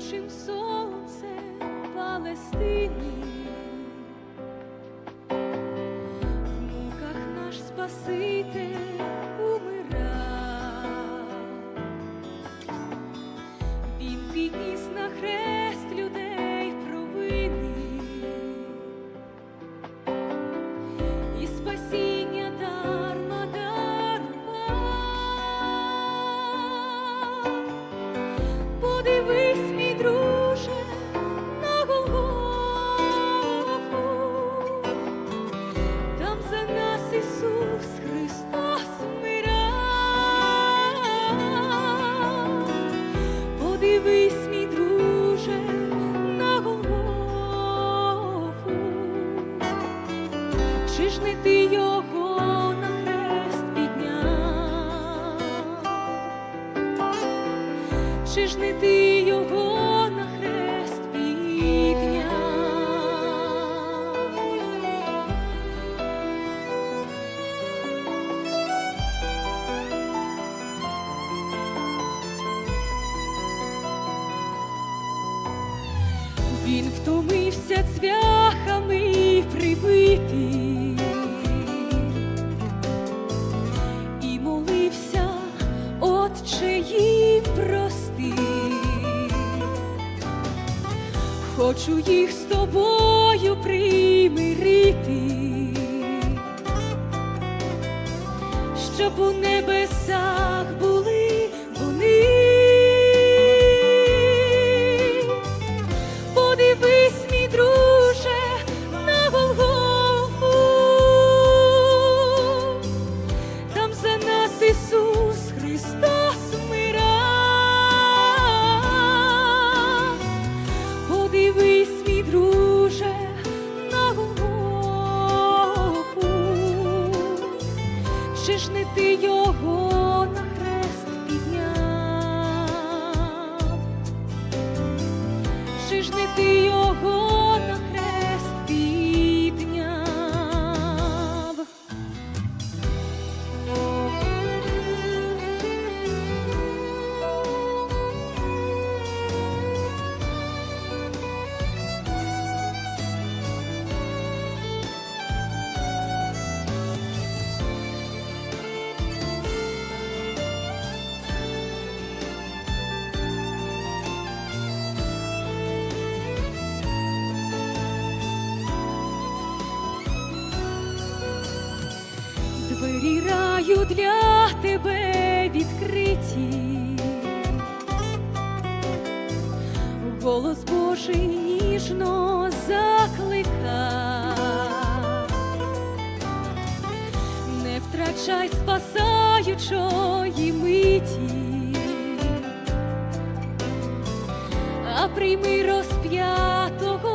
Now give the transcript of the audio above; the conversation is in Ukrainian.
палючим сонцем Палестині. В муках наш Спаситель Чи ж не ти його хрест підняв? Чи ж не ти його на хрест підняв? Він втомився Хочу їх з тобою примирити, щоб у небесах ж ти його на хрест підняв? Чи ж не ти його Двері для тебе відкриті. Голос Божий ніжно заклика. Не втрачай спасаючої миті, а прийми розп'ятого